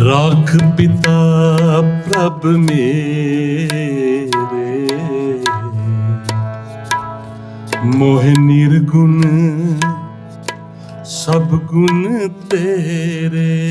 ਰਾਖ ਪਿਤਾ ਪ੍ਰਭ ਮੇਰੇ। ਮੋਹ ਨਿਰਗੁਣ ਸਭ ਗੁਣ ਤੇਰੇ।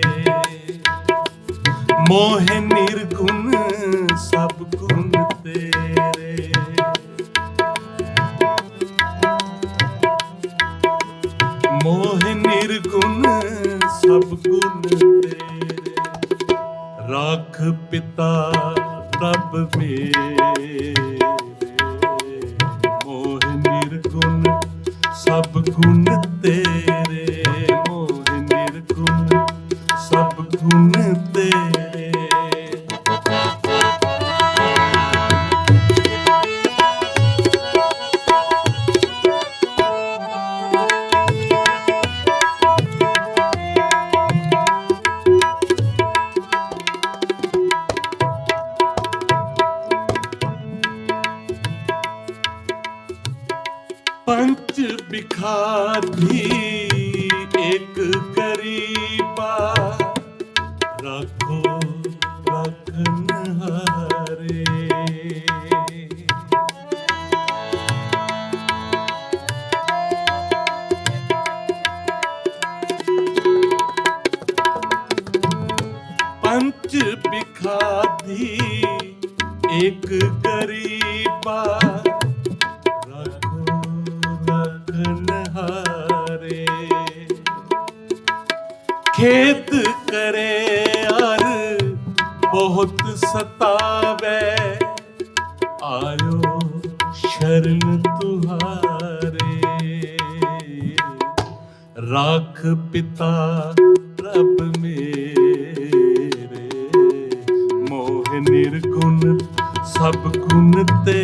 ਮੋਹ ਨਿਰਗੁਣ ਸਭ ਗੁਣ ਤੇਰੇ। ਮੋਹ ਨਿਰਗੁਣ ਸਭ ਗੁਣ ਤੇਰੇ। ਰਾਖ ਪਿਤਾ ਪ੍ਰਭ ਮੇਰੇ। ਮੋਹ ਨਿਰਗੁਣ ਸਭ ਗੁਣ ਪੰਚ ਬਿਖਾਦੀ ਇੱਕ ਗਰੀਬਾ। ਰੱਖੋ ਰਖਨ ਹਾਰੇ ਪੰਚ ਬਿਖਾਦੀ ਇੱਕ ਗਰੀਬਾ। ਖੇਤ ਕਰੇ ਅਰ, ਬਹੁਤ ਸਤਾਵੇ। ਆਇਓ ਸ਼ਰਨ ਤੁਹਾਰੇ। ਰਾਖ ਪਿਤਾ ਪ੍ਰਭ ਮੇਰੇ। ਮੋਹ ਨਿਰਗੁਣ ਸਭ ਗੁਣ ਤੇ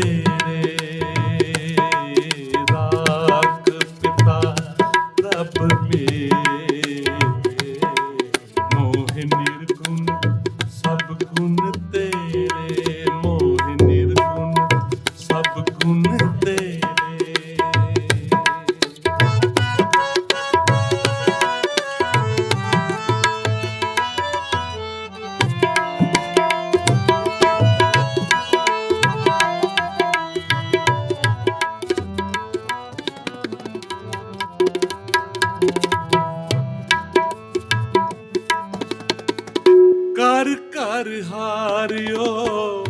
ਕਰ ਕਰ ਹਾਰਿਓ।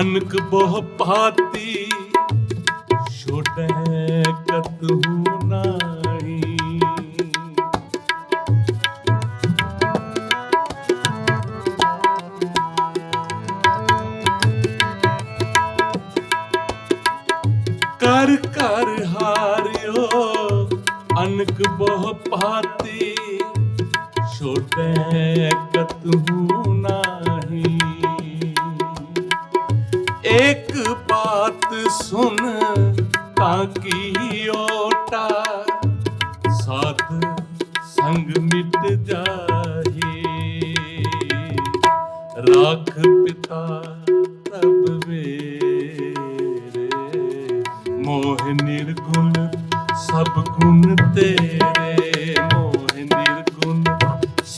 ਅਨਕ ਬਹੁ ਭਾਤੀ ਛੋਟੇ ਕਤਹੂ ਨਾਹੀ ਕਰ ਭਾਤੀ, ਛੋਟੇ ਕਤਹੂ ਨਾਹੀ। ਇੱਕ ਬਾਤ ਸੁਨ ਤਾਂ ਕੀ ਓਟਾ, ਸਾਧ ਸੰਗ ਮਿਟ ਜਾਹੀ। ਰਾਖ ਪਿਤਾ ਪ੍ਰਭ ਮੇਰੇ ਮੋਹ ਨਿਰਗੁਣ ਸਭ ਗੁਣ ਤੇਰੇ।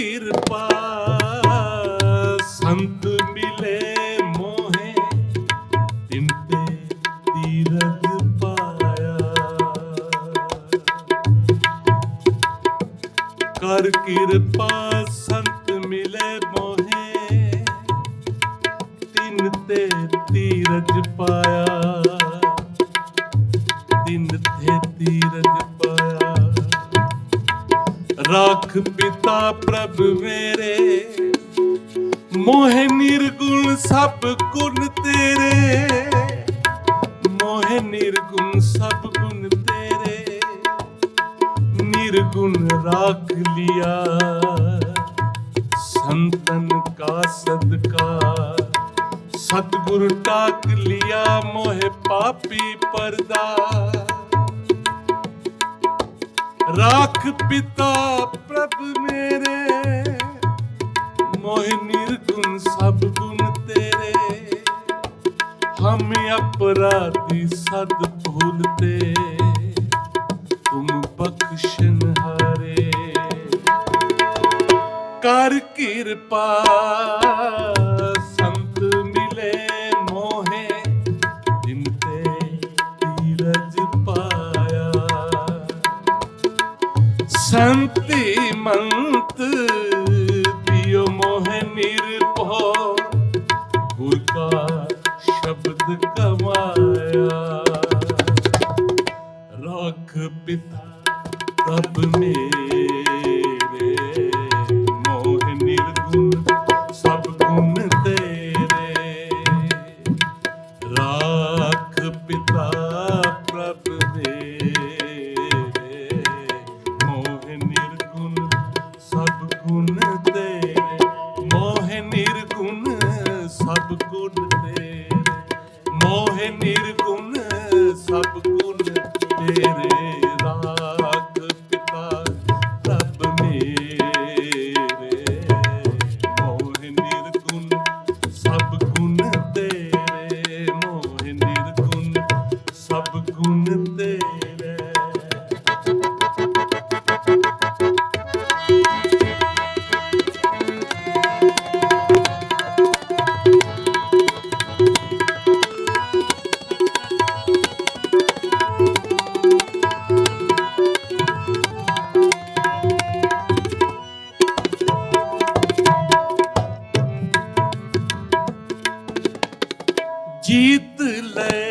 ਕਿਰਪਾ ਸੰਤ ਮਿਲੇ ਮੋਹੇ, ਤਿੰਤੇ ਤੀਰਥ ਪਾਇਆ। ਕਰ ਕਿਰਪਾ ਸੰਤ ਮਿਲੇ ਮੋਹੇ ਤਿੰਨ ਤੇ ਤੀਰਜ ਪਾਇਆ। ਤਿੰਨ ਤੇ ਤੀਰਜ ਰਾਖ ਪਿਤਾ ਪ੍ਰਭ ਮੇਰੇ ਮੋਹਿ ਨਿਰਗੁਣ ਸਭ ਗੁਣ ਤੇਰੇ ਮੋਹਿ ਨਿਰਗੁਣ ਸਭ ਗੁਣ ਤੇਰੇ ਨਿਰਗੁਣ ਰਾਖ ਲਿਆ ਸੰਤਨ ਕਾ ਸਦਕਾ ਸਤਗੁਰ ਟਾਕ ਲਿਆ ਮੋਹਿ ਪਾਪੀ ਪਰਦਾ ਰਾਖ ਪਿਤਾ ਪ੍ਰਭ ਮੇਰੇ। ਮੋਹਿ ਨਿਰਗੁਣ ਸਭ ਗੁਣ ਤੇਰੇ। ਹਮ ਅਪਰਾਧੀ ਸਦ ਭੁਲਤੇ ਤੁਮ ਬਖਸ਼ਣ ਹਾਰੇ। ਕਰ ਕਿਰਪਾ ਸੰਤੀ ਮੰਤ ਦਿਓ ਮੋਹ ਨਿਰਭਉ ਗੁਰ ਕਾ ਸ਼ਬਦ ਕਮਾਇਆ ਰੱਖ ਪਿਤਾ ਪ੍ਰਭ ਮੇਰੇ ਮੋਹ ਨਿਰਗੁਣ ਸਭ ਗੁਣ ਤੇਰੇ ਰਾਖ ਪਿਤਾ ਪ੍ਰਭ ਮੇਰੇ। ਮੋਹ ਨਿਰਗੁਣ ਸਭ ਗੁਣ ਤੇਰੇ, ਮੋਹ ਨਿਰਗੁਣ ਸਭ ਗੁਣ ਤੇਰੇ। जीत ले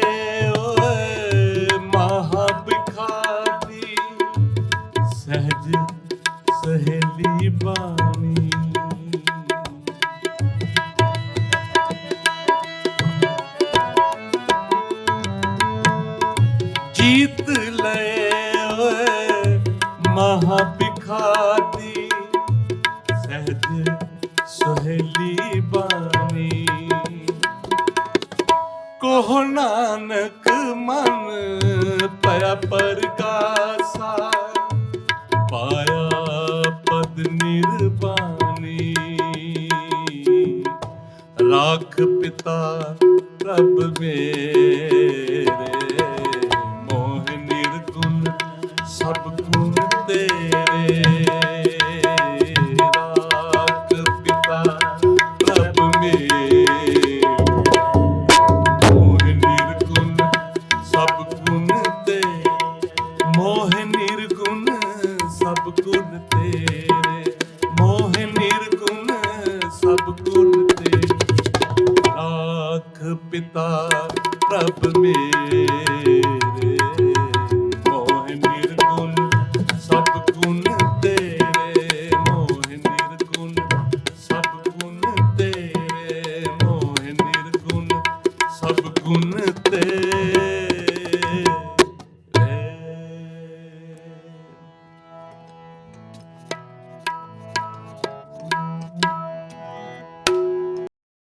ਕੋਹ ਨਾਨਕ ਮਨ ਪਿਆ ਪਰਗਾਸਾ ਪਾਇਆ ਪਦ ਨਿਰਬਾਨੀ ਰਾਖ ਪਿਤਾ ਪ੍ਰਭ ਮੇ